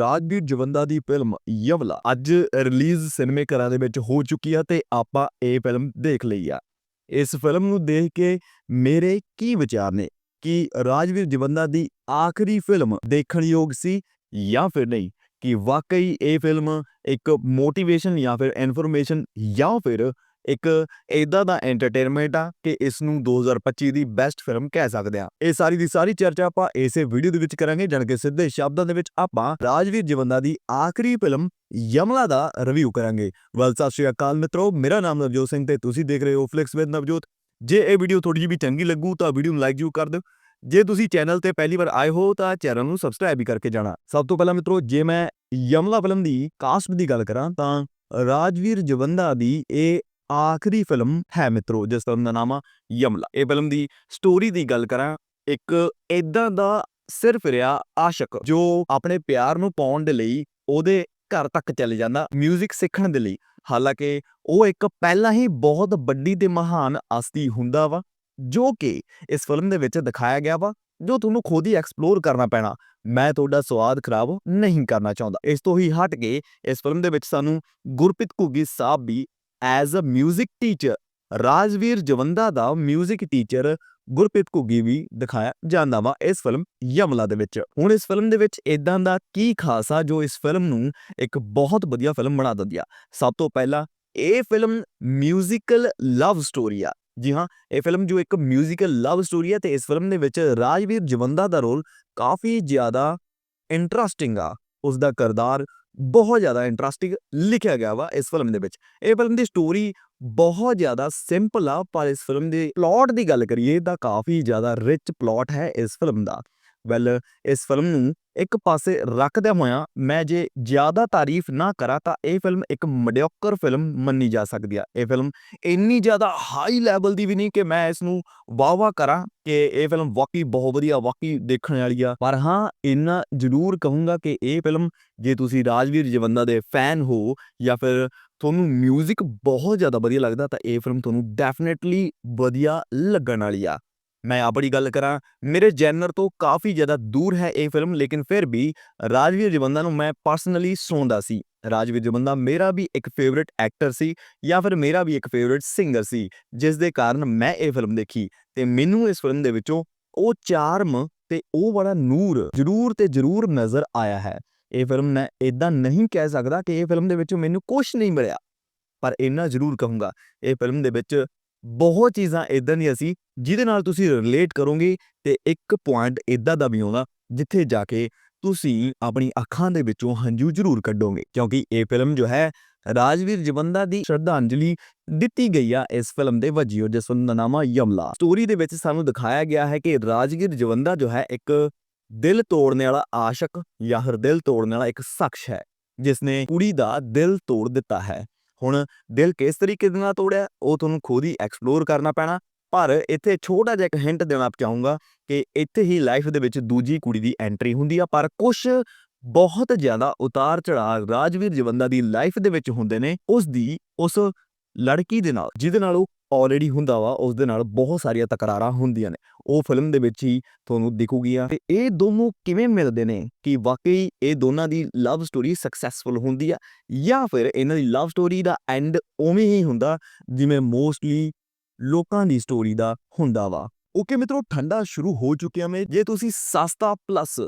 ਰਾਜਵੀਰ ਜਵੰਦਾ ਦੀ ਫਿਲਮ ਯਵਲਾ ਅੱਜ ਰਿਲੀਜ਼ ਸਿਨੇਮੇ ਘਰਾਂ ਦੇ ਵਿੱਚ ਹੋ ਚੁੱਕੀ ਆ ਤੇ ਆਪਾਂ ਇਹ ਫਿਲਮ ਦੇਖ ਲਈ ਆ। ਇਸ ਫਿਲਮ ਨੂੰ ਦੇਖ ਕੇ ਮੇਰੇ ਕੀ ਵਿਚਾਰ ਨੇ? ਕਿ ਰਾਜਵੀਰ ਜਵੰਦਾ ਦੀ ਆਖਰੀ ਫਿਲਮ ਦੇਖਣ ਯੋਗ ਸੀ ਜਾਂ ਫਿਰ ਨਹੀਂ? ਕਿ ਵਾਕਈ ਇਹ ਫਿਲਮ ਇੱਕ ਮੋਟੀਵੇਸ਼ਨ ਜਾਂ ਫਿਰ ਇਨਫੋਰਮੇਸ਼ਨ ਜਾਂ ਫਿਰ ਇੱਕ ਇਦਾਂ ਦਾ ਐਂਟਰਟੇਨਮੈਂਟ ਆ ਕਿ ਇਸ ਨੂੰ 2025 ਦੀ ਬੈਸਟ ਫਿਲਮ ਕਹਿ ਸਕਦੇ ਆ ਇਹ ਸਾਰੀ ਦੀ ਸਾਰੀ ਚਰਚਾ ਆਪਾਂ ਇਸੇ ਵੀਡੀਓ ਦੇ ਵਿੱਚ ਕਰਾਂਗੇ, ਜਾਣ ਕੇ ਸਿੱਧੇ ਸ਼ਬਦਾਂ ਦੇ ਵਿੱਚ ਆਪਾਂ ਰਾਜਵੀਰ ਜਵੰਦਾ ਦੀ ਆਖਰੀ ਫਿਲਮ ਯਮਲਾ ਦਾ ਰਿਵਿਊ ਕਰਾਂਗੇ। ਵੈਲ ਸਤਿ ਸ਼੍ਰੀ ਅਕਾਲ ਮਿੱਤਰੋ, ਮੇਰਾ ਨਾਮ ਨਵਜੋਤ ਸਿੰਘ ਤੇ ਤੁਸੀਂ ਦੇਖ ਰਹੇ ਹੋ ਫਲਿਕਸ ਵਿਦ ਨਵਜੋਤ। ਜੇ ਇਹ ਵੀਡੀਓ ਥੋੜੀ ਜਿਹੀ ਵੀ ਚੰਗੀ ਲੱਗੂ ਤਾਂ ਵੀਡੀਓ ਨੂੰ ਲਾਈਕ ਜ਼ਰੂਰ ਕਰ ਦਿਓ। ਜੇ ਤੁਸੀਂ ਚੈਨਲ ਤੇ ਪਹਿਲੀ ਵਾਰ ਆਏ ਹੋ ਤਾਂ ਚੈਨਲ ਨੂੰ ਸਬਸਕ੍ਰਾਈਬ ਵੀ ਕਰਕੇ ਜਾਣਾ। ਸਭ ਤੋਂ ਪਹਿਲਾਂ ਮਿੱਤਰੋ, ਜੇ ਮੈਂ ਯਮਲਾ ਫਿਲਮ ਦੀ ਕਾਸਟ ਦੀ ਗੱਲ ਕਰਾਂ ਤਾਂ ਰਾਜਵੀਰ ਜਵੰਦਾ ਦੀ ਇਹ ਆਖਰੀ ਫਿਲਮ ਹੈ ਮਿੱਤਰੋ, ਜਿਸ ਫਿਲਮ ਦਾ ਨਾਮ ਆ ਯਮਲਾ ਇਹ ਫਿਲਮ ਦੀ ਸਟੋਰੀ ਦੀ ਗੱਲ ਕਰਾਂ, ਇੱਕ ਇਦਾਂ ਦਾ ਸਿਰਫ ਰਿਹਾ ਆਸ਼ਕ, ਜੋ ਆਪਣੇ ਪਿਆਰ ਨੂੰ ਪਾਉਣ ਦੇ ਲਈ ਉਹਦੇ ਘਰ ਤੱਕ ਚਲੇ ਜਾਂਦਾ 뮤직 ਸਿੱਖਣ ਦੇ ਲਈ। ਹਾਲਾਂਕਿ ਉਹ ਇੱਕ ਪਹਿਲਾਂ ਹੀ ਬਹੁਤ ਵੱਡੀ ਤੇ ਮਹਾਨ ਆਸਤੀ ਹੁੰਦਾ ਵਾ, ਜੋ ਕਿ ਇਸ ਫਿਲਮ ਦੇ ਵਿੱਚ ਦਿਖਾਇਆ ਗਿਆ ਵਾ, ਜੋ ਤੁਹਾਨੂੰ ਖੁਦ ਹੀ ਐਕਸਪਲੋਰ ਕਰਨਾ ਪੈਣਾ। ਮੈਂ ਤੁਹਾਡਾ ਸਵਾਦ ਖਰਾਬ ਨਹੀਂ ਕਰਨਾ ਚਾਹੁੰਦਾ। ਇਸ ਤੋਂ ਹੀ ਹਟ ਕੇ ਇਸ ਫਿਲਮ ਦੇ ਵਿੱਚ ਸਾਨੂੰ ਗੁਰਪ੍ਰੀਤ ਘੁੱਗੀ ਸਾਹਿਬ ਵੀ as a 뮤직 teacher Rajveer Jawanda the 뮤직 teacher Gurpreet Ghuggi ਵੀ ਦਿਖਾਇਆ ਜਾਂਦਾ ਵਾ ਇਸ ਫਿਲਮ ਯਮਲਾ ਦੇ ਵਿੱਚ ਹੁਣ ਇਸ ਫਿਲਮ ਦੇ ਵਿੱਚ ਇਦਾਂ ਦਾ ਕੀ ਖਾਸ ਆ ਜੋ ਇਸ ਫਿਲਮ ਨੂੰ ਇੱਕ ਬਹੁਤ ਵਧੀਆ ਫਿਲਮ ਬਣਾ ਦਿੰਦੀ ਆ ਸਭ ਤੋਂ ਪਹਿਲਾਂ ਇਹ ਫਿਲਮ ਮਿਊਜ਼ੀਕਲ ਲਵ ਸਟੋਰੀ ਆ ਜੀ ਹਾਂ ਇਹ ਫਿਲਮ ਜੋ ਇੱਕ ਮਿਊਜ਼ੀਕਲ ਲਵ ਸਟੋਰੀ ਹੈ ਤੇ ਇਸ ਫਿਲਮ ਦੇ ਵਿੱਚ ਰਾਜਵੀਰ ਜਵੰਦਾ ਦਾ ਰੋਲ ਕਾਫੀ ਜ਼ਿਆਦਾ ਇੰਟਰਸਟਿੰਗ ਆ ਉਸ ਦਾ ਕਿਰਦਾਰ ਬਹੁਤ ਜ਼ਿਆਦਾ ਇੰਟਰਸਟਿੰਗ ਲਿਖਿਆ ਗਿਆ ਵਾ ਇਸ ਫਿਲਮ ਦੇ ਵਿੱਚ। ਇਹ ਫਿਲਮ ਦੀ ਸਟੋਰੀ ਬਹੁਤ ਜ਼ਿਆਦਾ ਸਿੰਪਲ ਆ, ਪਰ ਇਸ ਫਿਲਮ ਦੇ ਪਲਾਟ ਦੀ ਗੱਲ ਕਰੀਏ ਤਾਂ ਕਾਫੀ ਜ਼ਿਆਦਾ ਰਿਚ ਪਲਾਟ ਹੈ ਇਸ ਫਿਲਮ ਦਾ। ਵੈਲ ਇਸ ਫਿਲਮ ਨੂੰ ਇੱਕ ਪਾਸੇ ਰੱਖਦਿਆਂ ਹੋਇਆ ਮੈਂ ਜੇ ਜ਼ਿਆਦਾ ਤਾਰੀਫ ਨਾ ਕਰਾਂ, ਤਾਂ ਇਹ ਫਿਲਮ ਇੱਕ ਮੀਡੀਓਕਰ ਫਿਲਮ ਮੰਨੀ ਜਾ ਸਕਦੀ ਆ। ਇਹ ਫਿਲਮ ਇੰਨੀ ਜ਼ਿਆਦਾ ਹਾਈ ਲੈਵਲ ਦੀ ਵੀ ਨਹੀਂ ਕਿ ਮੈਂ ਇਸ ਨੂੰ ਵਾਹ-ਵਾਹ ਕਰਾਂ ਕਿ ਇਹ ਫਿਲਮ ਵਾਕਈ ਬਹੁਤ ਵਧੀਆ, ਵਾਕਈ ਦੇਖਣ ਵਾਲੀ ਆ। ਪਰ ਹਾਂ, ਇੰਨਾ ਜ਼ਰੂਰ ਕਹੂੰਗਾ ਕਿ ਇਹ ਫਿਲਮ ਜੇ ਤੁਸੀਂ ਰਾਜਵੀਰ ਜਵੰਦਾ ਦੇ ਫੈਨ ਹੋ ਜਾਂ ਫਿਰ ਤੁਹਾਨੂੰ 뮤직 ਬਹੁਤ ਜ਼ਿਆਦਾ ਵਧੀਆ ਲੱਗਦਾ, ਤਾਂ ਇਹ ਫਿਲਮ ਤੁਹਾਨੂੰ ਡੈਫੀਨਿਟਲੀ ਵਧੀਆ ਲੱਗਣ ਵਾਲੀ ਆ। ਮੈਂ ਆਪਣੀ ਗੱਲ ਕਰਾਂ, ਮੇਰੇ ਜੈਨਰ ਤੋਂ ਕਾਫੀ ਜ਼ਿਆਦਾ ਦੂਰ ਹੈ ਇਹ ਫਿਲਮ, ਲੇਕਿਨ ਫਿਰ ਵੀ ਰਾਜਵੀਰ ਜਵੰਦਾ ਨੂੰ ਮੈਂ ਪਰਸਨਲੀ ਸੁਣਦਾ ਸੀ। ਰਾਜਵੀਰ ਜਵੰਦਾ ਮੇਰਾ ਵੀ ਇੱਕ ਫੇਵਰਿਟ ਐਕਟਰ ਸੀ ਜਾਂ ਫਿਰ ਮੇਰਾ ਵੀ ਇੱਕ ਫੇਵਰਿਟ ਸਿੰਗਰ ਸੀ, ਜਿਸ ਦੇ ਕਾਰਨ ਮੈਂ ਇਹ ਫਿਲਮ ਦੇਖੀ ਤੇ ਮੈਨੂੰ ਇਸ ਫਿਲਮ ਦੇ ਵਿੱਚੋਂ ਉਹ ਚਾਰਮ ਤੇ ਉਹ ਵਾਲਾ ਨੂਰ ਜ਼ਰੂਰ ਤੇ ਜ਼ਰੂਰ ਨਜ਼ਰ ਆਇਆ ਹੈ। ਇਹ ਫਿਲਮ ਮੈਂ ਇਦਾਂ ਨਹੀਂ ਕਹਿ ਸਕਦਾ ਕਿ ਇਹ ਫਿਲਮ ਦੇ ਵਿੱਚੋਂ ਮੈਨੂੰ ਕੁਝ ਨਹੀਂ ਮਿਲਿਆ, ਪਰ ਇੰਨਾ ਜ਼ਰੂਰ ਕਹੂੰਗਾ, ਇਹ ਫਿਲਮ ਦੇ ਵਿੱਚ ਬਹੁਤ ਚੀਜ਼ਾਂ ਇਦਾਂ ਦੀਆਂ ਸੀ, ਜਿਹਦੇ ਨਾਲ ਤੁਸੀਂ ਰਿਲੇਟ ਕਰੋਗੇ ਤੇ ਇੱਕ ਪੁਆਇੰਟ ਇਦਾਂ ਦਾ ਵੀ ਆਉਂਦਾ, ਜਿੱਥੇ ਜਾ ਕੇ ਤੁਸੀਂ ਆਪਣੀ ਅੱਖਾਂ ਦੇ ਵਿੱਚੋਂ ਹੰਝੂ ਜ਼ਰੂਰ ਕੱਢੋਗੇ। ਕਿਉਂਕਿ ਇਹ ਫਿਲਮ ਜੋ ਹੈ, ਰਾਜਵੀਰ ਜਵੰਦਾ ਦੀ ਸ਼ਰਧਾਂਜਲੀ ਦਿੱਤੀ ਗਈ ਆ ਇਸ ਫਿਲਮ ਦੇ ਵਜੀਓ ਜਿਸ ਫਿਲਮ ਦਾ ਨਾਮ ਯਮਲਾ। ਸਟੋਰੀ ਦੇ ਵਿੱਚ ਸਾਨੂੰ ਦਿਖਾਇਆ ਗਿਆ ਹੈ ਕਿ ਰਾਜਵੀਰ ਜਵੰਦਾ ਜੋ ਹੈ, ਇੱਕ ਦਿਲ ਤੋੜਨ ਵਾਲਾ ਆਸ਼ਕ ਜਾਂ ਫਿਰ ਦਿਲ ਤੋੜਨ ਵਾਲਾ ਇੱਕ ਸ਼ਖਸ ਹੈ ਜਿਸ ਨੇ ਕੁੜੀ ਦਾ ਦਿਲ ਤੋੜ ਦਿੱਤਾ ਹੈ। ਹੁਣ ਦਿਲ ਕਿਸ ਤਰੀਕੇ ਦੇ ਨਾਲ ਤੋੜਿਆ, ਉਹ ਤੁਹਾਨੂੰ ਖੁਦ ਹੀ ਐਕਸਪਲੋਰ ਕਰਨਾ ਪੈਣਾ। ਪਰ ਇੱਥੇ ਛੋਟਾ ਜਿਹਾ ਇੱਕ ਹਿੰਟ ਦੇਣਾ ਚਾਹੂੰਗਾ ਕਿ ਇੱਥੇ ਹੀ ਲਾਈਫ ਦੇ ਵਿੱਚ ਦੂਜੀ ਕੁੜੀ ਦੀ ਐਂਟਰੀ ਹੁੰਦੀ ਆ, ਪਰ ਕੁਝ ਬਹੁਤ ਜ਼ਿਆਦਾ ਉਤਾਰ ਚੜਾਅ ਰਾਜਵੀਰ ਜਵੰਦਾ ਦੀ ਲਾਈਫ ਦੇ ਵਿੱਚ ਹੁੰਦੇ ਨੇ, ਉਸ ਦੀ, ਉਸ ਲੜਕੀ ਦੇ ਨਾਲ, ਜਿਹਦੇ ਨਾਲ ਉਹ ਆਲਰੇਡੀ ਹੁੰਦਾ ਵਾ ਉਸ ਦੇ ਨਾਲ ਬਹੁਤ ਸਾਰੀਆਂ ਤਕਰਾਰਾਂ ਹੁੰਦੀਆਂ ਨੇ। ਉਹ ਫਿਲਮ ਦੇ ਵਿੱਚ ਹੀ ਤੁਹਾਨੂੰ ਦਿਖੂਗੀਆਂ। ਤੇ ਇਹ ਦੋਨੋਂ ਕਿਵੇਂ ਮਿਲਦੇ ਨੇ ਕਿ ਵਾਕਈ ਇਹ ਦੋਨਾਂ ਦੀ ਲਵ ਸਟੋਰੀ ਸਕਸੈਸਫੁਲ ਹੁੰਦੀ ਆ, ਜਾਂ ਫਿਰ ਇਹਨਾਂ ਦੀ ਲਵ ਸਟੋਰੀ ਦਾ ਐਂਡ ਉਵੇਂ ਹੀ ਹੁੰਦਾ ਜਿਵੇਂ ਮੋਸਟਲੀ ਲੋਕਾਂ ਦੀ ਸਟੋਰੀ ਦਾ ਹੁੰਦਾ ਵਾ। ਓਕੇ ਮਿੱਤਰੋ, ਠੰਡਾ ਸ਼ੁਰੂ ਹੋ ਚੁੱਕਿਆ ਮੈਂ। ਜੇ ਤੁਸੀਂ ਸਸਤਾ ਪਲੱਸ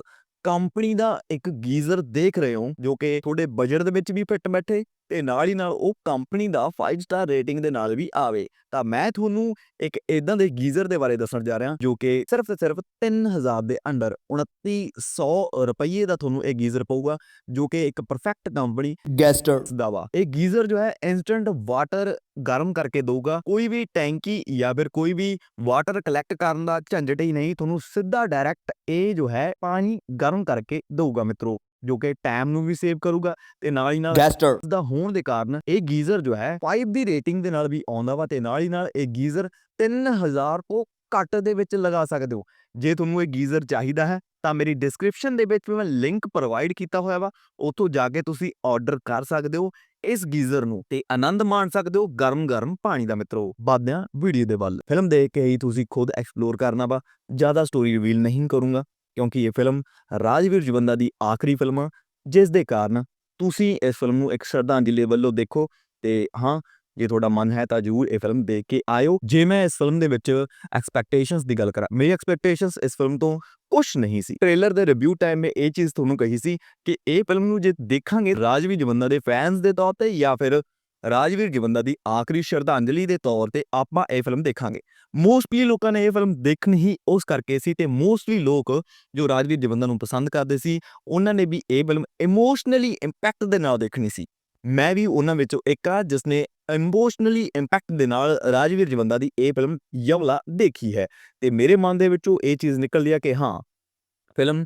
ਕੰਪਨੀ ਦਾ ਇੱਕ ਗੀਜ਼ਰ ਦੇਖ ਰਹੇ ਹੋ, ਜੋ ਕਿ ਤੁਹਾਡੇ ਬਜਟ ਦੇ ਵਿੱਚ ਵੀ ਫਿੱਟ ਬੈਠੇ ਤੇ ਨਾਲ ਹੀ ਨਾਲ ਉਹ ਕੰਪਨੀ ਦਾ 5 ਸਟਾਰ ਰੇਟਿੰਗ ਦੇ ਨਾਲ ਵੀ ਆਵੇ। ਤਾਂ ਮੈਂ ਤੁਹਾਨੂੰ ਇੱਕ ਇਦਾਂ ਦੇ ਗੀਜ਼ਰ ਦੇ ਬਾਰੇ ਦੱਸਣ ਜਾ ਰਿਹਾ ਜੋ ਕਿ ਸਿਰਫ ਤੇ ਸਿਰਫ 3000 ਦੇ ਅੰਡਰ 2900 ਰੁਪਏ ਦਾ ਤੁਹਾਨੂੰ ਇਹ ਗੀਜ਼ਰ ਪਊਗਾ ਜੋ ਕਿ ਇੱਕ ਪਰਫੈਕਟ ਕੰਪਨੀ ਗੈਸਟਰ ਦਾ ਵਾ। ਇਹ ਗੀਜ਼ਰ ਜੋ ਹੈ ਇਨਸਟੈਂਟ ਵਾਟਰ ਗਰਮ ਕਰਕੇ ਦਊਗਾ। ਕੋਈ ਵੀ ਟੈਂਕੀ ਜਾਂ ਫਿਰ ਕੋਈ ਵੀ ਵਾਟਰ ਕਲੈਕਟ ਕਰਨ ਦਾ ਝੰਜਟ ਹੀ ਨਹੀਂ ਤੁਹਾਨੂੰ ਸਿੱਧਾ ਡਾਇਰੈਕਟ ਇਹ ਜੋ ਹੈ ਪਾਣੀ ਗਰਮ ਕਰਕੇ ਦਊਗਾ ਮਿੱਤਰੋ। ਜੋ ਕਿ ਟਾਈਮ ਨੂੰ ਵੀ ਸੇਵ ਕਰੂਗਾ ਤੇ ਨਾਲ ਹੀ ਨਾਲ ਗੈਸਟਰ ਦਾ ਹੋਣ ਦੇ ਕਾਰਨ ਇਹ ਗੀਜ਼ਰ ਜੋ ਹੈ 5 ਦੀ ਰੇਟਿੰਗ ਦੇ ਨਾਲ ਵੀ ਆਉਂਦਾ ਵਾ ਤੇ ਨਾਲ ਹੀ ਨਾਲ ਇਹ ਗੀਜ਼ਰ 3000 ਤੋਂ ਘੱਟ ਦੇ ਵਿੱਚ ਲਗਾ ਸਕਦੇ ਹੋ। ਜੇ ਤੁਹਾਨੂੰ ਇਹ ਗੀਜ਼ਰ ਚਾਹੀਦਾ ਹੈ ਤਾਂ ਮੇਰੀ ਡਿਸਕ੍ਰਿਪਸ਼ਨ ਦੇ ਵਿੱਚ ਮੈਂ ਲਿੰਕ ਪ੍ਰੋਵਾਈਡ ਕੀਤਾ ਹੋਇਆ ਵਾ ਉੱਥੋਂ ਜਾ ਕੇ ਤੁਸੀਂ ਆਰਡਰ ਕਰ ਸਕਦੇ ਹੋ ਇਸ ਗੀਜ਼ਰ ਨੂੰ ਤੇ ਆਨੰਦ ਮਾਣ ਸਕਦੇ ਹੋ ਗਰਮ-ਗਰਮ ਪਾਣੀ ਦਾ ਮਿੱਤਰੋ। ਬਾਦਿਆਂ ਵੀਡੀਓ ਦੇ ਵੱਲ। ਫਿਲਮ ਦੇਖ ਕੇ ਹੀ ਤੁਸੀਂ ਖੁਦ ਐਕਸਪਲੋਰ ਕਰਨਾ ਵਾ ਜ਼ਿਆਦਾ ਸਟੋਰੀ ਰਿਵੀਲ ਨਹੀਂ ਕਰੂੰਗਾ। ਕਿਉਂਕਿ ਇਹ ਫਿਲਮ ਰਾਜਵੀਰ ਜਵੰਦਾ ਦੀ ਆਖਰੀ ਫਿਲਮ ਆ, ਜਿਸ ਦੇ ਕਾਰਨ ਤੁਸੀਂ ਇਸ ਫਿਲਮ ਨੂੰ ਇੱਕ ਸ਼ਰਧਾਂਜਲੀ ਵੱਲੋਂ ਦੇਖੋ ਤੇ ਹਾਂ, ਜੇ ਤੁਹਾਡਾ ਮਨ ਹੈ ਤਾਂ ਜ਼ਰੂਰ ਇਹ ਫਿਲਮ ਦੇਖ ਕੇ ਆਇਓ। ਜੇ ਮੈਂ ਇਸ ਫਿਲਮ ਦੇ ਵਿੱਚ ਐਕਸਪੈਕਟੇਸ਼ਨਸ ਦੀ ਗੱਲ ਕਰਾਂ, ਮੇਰੀ ਐਕਸਪੈਕਟੇਸ਼ਨਸ ਇਸ ਫਿਲਮ ਤੋਂ ਕੁਝ ਨਹੀਂ ਸੀ। ਟ੍ਰੇਲਰ ਦੇ ਰਿਵਿਊ ਟਾਈਮ ਮੈਂ ਇਹ ਚੀਜ਼ ਤੁਹਾਨੂੰ ਕਹੀ ਸੀ ਕਿ ਇਹ ਫਿਲਮ ਨੂੰ ਜੇ ਦੇਖਾਂਗੇ ਰਾਜਵੀਰ ਜਵੰਦਾ ਦੇ ਫੈਨਸ ਦੇ ਤੌਰ ਤੇ ਜਾਂ ਫਿਰ ਰਾਜਵੀਰ ਜਵੰਦਾ ਦੀ ਆਖਰੀ ਸ਼ਰਧਾਂਜਲੀ ਦੇ ਤੌਰ ਤੇ ਆਪਾਂ ਇਹ ਫਿਲਮ ਦੇਖਾਂਗੇ। ਮੋਸਟਲੀ ਲੋਕਾਂ ਨੇ ਇਹ ਫਿਲਮ ਦੇਖਣ ਹੀ ਉਸ ਕਰਕੇ ਸੀ ਤੇ ਮੋਸਟਲੀ ਲੋਕ ਜੋ ਰਾਜਵੀਰ ਜਵੰਦਾ ਨੂੰ ਪਸੰਦ ਕਰਦੇ ਸੀ, ਉਹਨਾਂ ਨੇ ਵੀ ਇਹ ਫਿਲਮ ਇਮੋਸ਼ਨਲੀ ਇੰਪੈਕਟ ਦੇ ਨਾਲ ਦੇਖਣੀ ਸੀ। ਮੈਂ ਵੀ ਉਹਨਾਂ ਵਿੱਚੋਂ ਇੱਕ ਆ ਜਿਸ ਨੇ ਇਮੋਸ਼ਨਲੀ ਇੰਪੈਕਟ ਦੇ ਨਾਲ ਰਾਜਵੀਰ ਜਵੰਦਾ ਦੀ ਇਹ ਫਿਲਮ ਯਵਲਾ ਦੇਖੀ ਹੈ ਤੇ ਮੇਰੇ ਮਨ ਦੇ ਵਿੱਚੋਂ ਇਹ ਚੀਜ਼ ਨਿਕਲਦੀ ਆ ਕਿ ਹਾਂ, ਫਿਲਮ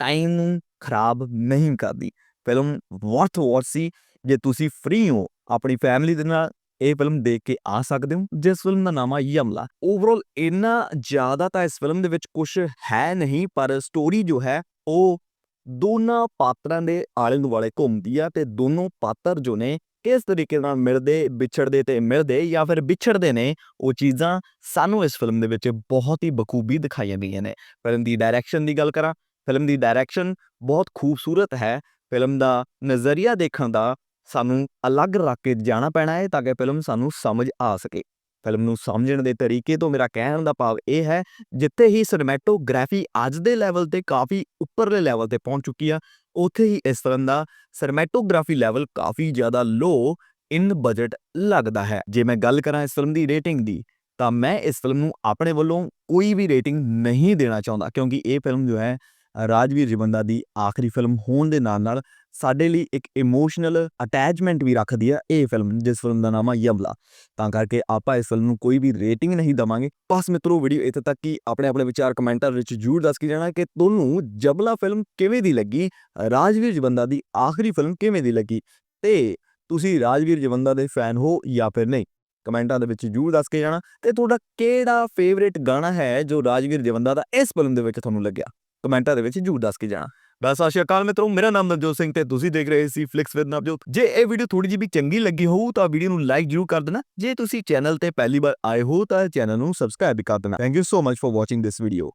ਟਾਈਮ ਨੂੰ ਖਰਾਬ ਨਹੀਂ ਕਰਦੀ। ਫਿਲਮ ਵਰਥ ਵਾਚ ਸੀ। ਜੇ ਤੁਸੀਂ ਫ੍ਰੀ ਹੋ ਆਪਣੀ ਫੈਮਿਲੀ ਦੇ ਨਾਲ ਇਹ ਫਿਲਮ ਦੇਖ ਕੇ ਆ ਸਕਦੇ ਹੋ, ਜਿਸ ਫਿਲਮ ਦਾ ਨਾਮ ਆ ਯਮਲਾ। ਓਵਰਆਲ ਇੰਨਾ ਜ਼ਿਆਦਾ ਤਾਂ ਇਸ ਫਿਲਮ ਦੇ ਵਿੱਚ ਕੁਝ ਹੈ ਨਹੀਂ, ਪਰ ਸਟੋਰੀ ਜੋ ਹੈ, ਉਹ ਦੋਨਾਂ ਪਾਤਰਾਂ ਦੇ ਆਲੇ ਦੁਆਲੇ ਘੁੰਮਦੀ ਆ ਤੇ ਦੋਨੋਂ ਪਾਤਰ ਜੋ ਨੇ ਕਿਸ ਤਰੀਕੇ ਨਾਲ ਮਿਲਦੇ, ਵਿਛੜਦੇ ਤੇ ਮਿਲਦੇ ਜਾਂ ਫਿਰ ਵਿਛੜਦੇ ਨੇ, ਉਹ ਚੀਜ਼ਾਂ ਸਾਨੂੰ ਇਸ ਫਿਲਮ ਦੇ ਵਿੱਚ ਬਹੁਤ ਹੀ ਬਖੂਬੀ ਦਿਖਾਈਆਂ ਗਈਆਂ ਨੇ। ਫਿਲਮ ਦੀ ਡਾਇਰੈਕਸ਼ਨ ਦੀ ਗੱਲ ਕਰਾਂ ਫਿਲਮ ਦੀ ਡਾਇਰੈਕਸ਼ਨ ਬਹੁਤ ਖੂਬਸੂਰਤ ਹੈ। ਫਿਲਮ ਦਾ ਨਜ਼ਰੀਆ ਦੇਖਣ ਦਾ ਸਾਨੂੰ ਅਲੱਗ ਰੱਖ ਕੇ ਜਾਣਾ ਪੈਣਾ ਹੈ ਤਾਂ ਕਿ ਫਿਲਮ ਸਾਨੂੰ ਸਮਝ ਆ ਸਕੇ। ਫਿਲਮ ਨੂੰ ਸਮਝਣ ਦੇ ਤਰੀਕੇ ਤੋਂ ਮੇਰਾ ਕਹਿਣ ਦਾ ਭਾਵ ਇਹ ਹੈ, ਜਿੱਥੇ ਹੀ ਸਿਨੇਮੈਟੋਗ੍ਰਾਫੀ ਅੱਜ ਦੇ ਲੈਵਲ ਤੇ ਕਾਫੀ ਉੱਪਰਲੇ ਲੈਵਲ ਤੇ ਪਹੁੰਚ ਚੁੱਕੀ ਆ, ਉੱਥੇ ਹੀ ਇਸ ਫਿਲਮ ਦਾ ਸਿਨੇਮੈਟੋਗ੍ਰਾਫੀ ਲੈਵਲ ਕਾਫੀ ਜ਼ਿਆਦਾ ਲੋ ਇਨ ਬਜਟ ਲੱਗਦਾ ਹੈ। ਜੇ ਮੈਂ ਗੱਲ ਕਰਾਂ ਇਸ ਫਿਲਮ ਦੀ ਰੇਟਿੰਗ ਦੀ, ਤਾਂ ਮੈਂ ਇਸ ਫਿਲਮ ਨੂੰ ਆਪਣੇ ਵੱਲੋਂ ਕੋਈ ਵੀ ਰੇਟਿੰਗ ਨਹੀਂ ਦੇਣਾ ਚਾਹੁੰਦਾ, ਕਿਉਂਕਿ ਇਹ ਫਿਲਮ ਜੋ ਹੈ ਰਾਜਵੀਰ ਜਵੰਦਾ ਦੀ ਆਖਰੀ ਫਿਲਮ ਹੋਣ ਦੇ ਨਾਲ ਨਾਲ ਸਾਡੇ ਲਈ ਇੱਕ ਇਮੋਸ਼ਨਲ ਅਟੈਚਮੈਂਟ ਵੀ ਰੱਖਦੀ ਹੈ ਇਹ ਫਿਲਮ, ਜਿਸ ਫਿਲਮ ਦਾ ਨਾਮ ਆ ਯਮਲਾ। ਤਾਂ ਕਰਕੇ ਆਪਾਂ ਇਸ ਫਿਲਮ ਨੂੰ ਕੋਈ ਵੀ ਰੇਟਿੰਗ ਨਹੀਂ ਦਵਾਂਗੇ। ਬਸ ਮਿੱਤਰੋ ਵੀਡੀਓ ਇੱਥੇ ਤੱਕ ਕਿ ਆਪਣੇ ਆਪਣੇ ਵਿਚਾਰ ਕਮੈਂਟਾਂ ਵਿੱਚ ਜਰੂਰ ਦੱਸ ਕੇ ਜਾਣਾ ਕਿ ਤੁਹਾਨੂੰ ਜਬਲਾ ਫਿਲਮ ਕਿਵੇਂ ਦੀ ਲੱਗੀ? ਰਾਜਵੀਰ ਜਵੰਦਾ ਦੀ ਆਖਰੀ ਫਿਲਮ ਕਿਵੇਂ ਦੀ ਲੱਗੀ? ਤੇ ਤੁਸੀਂ ਰਾਜਵੀਰ ਜਵੰਦਾ ਦੇ ਫੈਨ ਹੋ ਜਾਂ ਫਿਰ ਨਹੀਂ? ਕਮੈਂਟਾਂ ਦੇ ਵਿੱਚ ਜਰੂਰ ਦੱਸ ਕੇ ਜਾਣਾ। ਤੇ ਤੁਹਾਡਾ ਕਿਹੜਾ ਫੇਵਰੇਟ ਗਾਣਾ ਹੈ ਜੋ ਰਾਜਵੀਰ ਜਵੰਦਾ ਦਾ ਇਸ ਫਿਲਮ ਦੇ ਵਿੱਚ ਤੁਹਾਨੂੰ ਲੱਗਿਆ? ਕਮੈਂਟਾਂ ਦੇ ਵਿੱਚ ਜਰੂਰ ਦੱਸ ਕੇ ਜਾਣਾ। ਬਸ ਆਸ਼ਾ ਕਾਲ ਮਿੱਤਰੋ, ਮੇਰਾ ਨਾਮ ਨਵਜੋਤ ਸਿੰਘ ਤੇ ਤੁਸੀਂ ਦੇਖ ਰਹੇ ਸੀ ਫਲਿਕਸ ਵਿਦ ਨਵਜੋਤ। ਜੇ ਇਹ ਵੀਡੀਓ ਥੋੜੀ ਜਿਹੀ ਵੀ ਚੰਗੀ ਲੱਗੀ ਹੋਊ, ਤਾਂ ਵੀਡੀਓ ਨੂੰ ਲਾਈਕ ਜਰੂਰ ਕਰ ਦੇਣਾ। ਜੇ ਤੁਸੀਂ ਚੈਨਲ ਤੇ ਪਹਿਲੀ ਵਾਰ ਆਏ ਹੋ, ਤਾਂ ਚੈਨਲ ਨੂੰ ਸਬਸਕ੍ਰਾਈਬ ਕਰ ਦੇਣਾ। Thank you so much for watching this video